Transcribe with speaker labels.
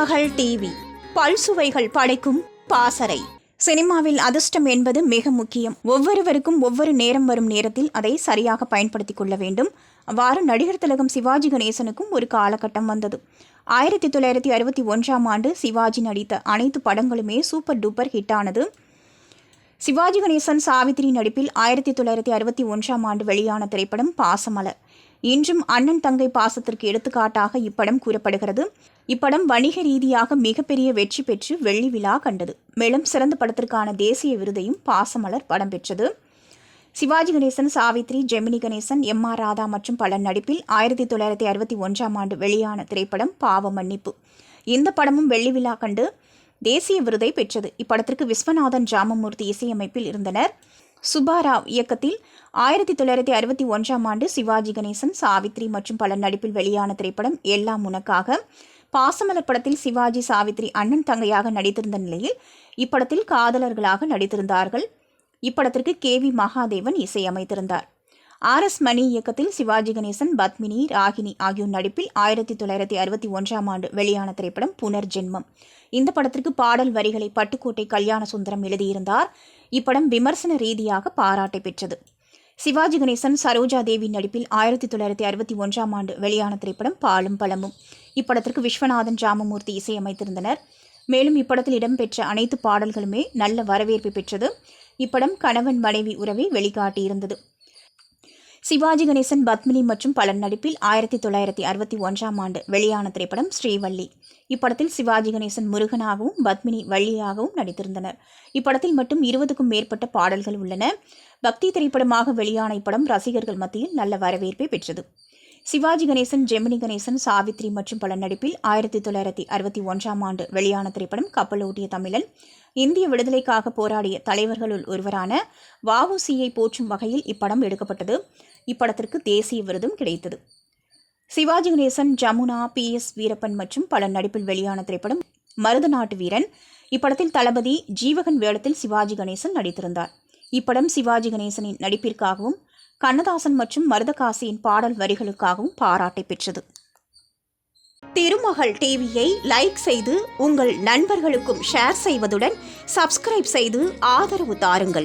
Speaker 1: மகள் டிவி. பல்சுவைகள் படைக்கும் பாசறை. சினிமாவில் அதிர்ஷ்டம் என்பது மிக முக்கியம். ஒவ்வொருவருக்கும் ஒவ்வொரு நேரம் வரும் நேரத்தில் அதை சரியாக பயன்படுத்திக் கொள்ள வேண்டும். அவ்வாறு நடிகர் திலகம் சிவாஜி கணேசனுக்கும் ஒரு காலகட்டம் வந்தது. ஆயிரத்தி தொள்ளாயிரத்தி அறுபத்தி ஒன்றாம் ஆண்டு சிவாஜி நடித்த அனைத்து படங்களுமே சூப்பர் டூப்பர் ஹிட்டானது சிவாஜி கணேசன் சாவித்திரி நடிப்பில் ஆயிரத்தி தொள்ளாயிரத்தி அறுபத்தி ஒன்றாம் ஆண்டு வெளியான திரைப்படம் பாசமலர். இன்றும் அண்ணன் தங்கை பாசத்திற்கு எடுத்துக்காட்டாக இப்படம் கூறப்படுகிறது. இப்படம் வணிக ரீதியாக மிகப்பெரிய வெற்றி பெற்று வெள்ளி விழா கண்டது. மேலும் சிறந்த படத்திற்கான தேசிய விருதையும் பாசமலர் படம் பெற்றது. சிவாஜி கணேசன் சாவித்ரி ஜெமினி கணேசன் எம் ஆர் ராதா மற்றும் பலர் நடிப்பில் ஆயிரத்தி தொள்ளாயிரத்தி அறுபத்தி ஒன்றாம் ஆண்டு வெளியான திரைப்படம் பாவ மன்னிப்பு. இந்த படமும் வெள்ளி விழா கண்டு தேசிய விருதை பெற்றது. இப்படத்திற்கு விஸ்வநாதன் ராமமூர்த்தி இசையமைப்பில் இருந்தனர். சுபாராவ் இயக்கத்தில் ஆயிரத்தி தொள்ளாயிரத்தி அறுபத்தி ஒன்றாம் ஆண்டு சிவாஜி கணேசன் சாவித்ரி மற்றும் பலர் நடிப்பில் வெளியான திரைப்படம் எல்லாம் உனக்காக. பாசமலர் படத்தில் சிவாஜி சாவித்ரி அண்ணன் தங்கையாக நடித்திருந்த நிலையில் இப்படத்தில் காதலர்களாக நடித்திருந்தார்கள். இப்படத்திற்கு கே வி மகாதேவன் இசையமைத்திருந்தார். ஆர் எஸ் மணி இயக்கத்தில் சிவாஜி கணேசன் பத்மினி ராகினி ஆகியோர் நடிப்பில் ஆயிரத்தி தொள்ளாயிரத்தி அறுபத்தி ஒன்றாம் ஆண்டு வெளியான திரைப்படம் புனர்ஜென்மம். இந்த படத்திற்கு பாடல் வரிகளை பட்டுக்கோட்டை கல்யாண சுந்தரம் எழுதியிருந்தார். இப்படம் விமர்சன ரீதியாக பாராட்டை பெற்றது. சிவாஜி கணேசன் சரோஜா தேவி நடிப்பில் ஆயிரத்தி தொள்ளாயிரத்தி அறுபத்தி ஒன்றாம் ஆண்டு வெளியான திரைப்படம் பாலும் பழமும். இப்படத்திற்கு விஸ்வநாதன் ராமமூர்த்தி இசையமைத்திருந்தனர். மேலும் இப்படத்தில் இடம்பெற்ற அனைத்து பாடல்களுமே நல்ல வரவேற்பு பெற்றது. இப்படம் கணவன் மனைவி உறவை வெளிக்காட்டியிருந்தது. சிவாஜி கணேசன் பத்மினி மற்றும் பலர் நடிப்பில் ஆயிரத்தி தொள்ளாயிரத்தி அறுபத்தி ஒன்றாம் ஆண்டு வெளியான திரைப்படம் ஸ்ரீவள்ளி இப்படத்தில் சிவாஜி கணேசன் முருகனாகவும் பத்மினி வள்ளியாகவும் நடித்திருந்தனர். இப்படத்தில் மட்டும் இருபதுக்கும் மேற்பட்ட பாடல்கள் உள்ளன. பக்தி திரைப்படமாக வெளியான இப்படம் ரசிகர்கள் மத்தியில் நல்ல வரவேற்பை பெற்றது. சிவாஜி கணேசன் ஜெமினி கணேசன் சாவித்ரி மற்றும் பல நடிப்பில் ஆயிரத்தி தொள்ளாயிரத்தி அறுபத்தி ஒன்றாம் ஆண்டு வெளியான திரைப்படம் கப்பலோட்டிய தமிழன். இந்திய விடுதலைக்காக போராடிய தலைவர்களுள் ஒருவரான வஉசியை போற்றும் வகையில் இப்படம் எடுக்கப்பட்டது. இப்படத்திற்கு தேசிய விருதும் கிடைத்தது. சிவாஜி கணேசன் ஜமுனா பி எஸ் வீரப்பன் மற்றும் பல நடிப்பில் வெளியான திரைப்படம் மருத நாட்டு வீரன். இப்படத்தில் தளபதி ஜீவகன் வேடத்தில் சிவாஜி கணேசன் நடித்திருந்தார். இப்படம் சிவாஜி கணேசனின் நடிப்பிற்காகவும் கண்ணதாசன் மற்றும் மருதகாசியின் பாடல் வரிகளுக்காகவும் பாராட்டை பெற்றது. திருமகள் டிவியை லைக் செய்து உங்கள் நண்பர்களுக்கும் ஷேர் செய்வதுடன் சப்ஸ்கிரைப் செய்து ஆதரவு தாருங்கள்.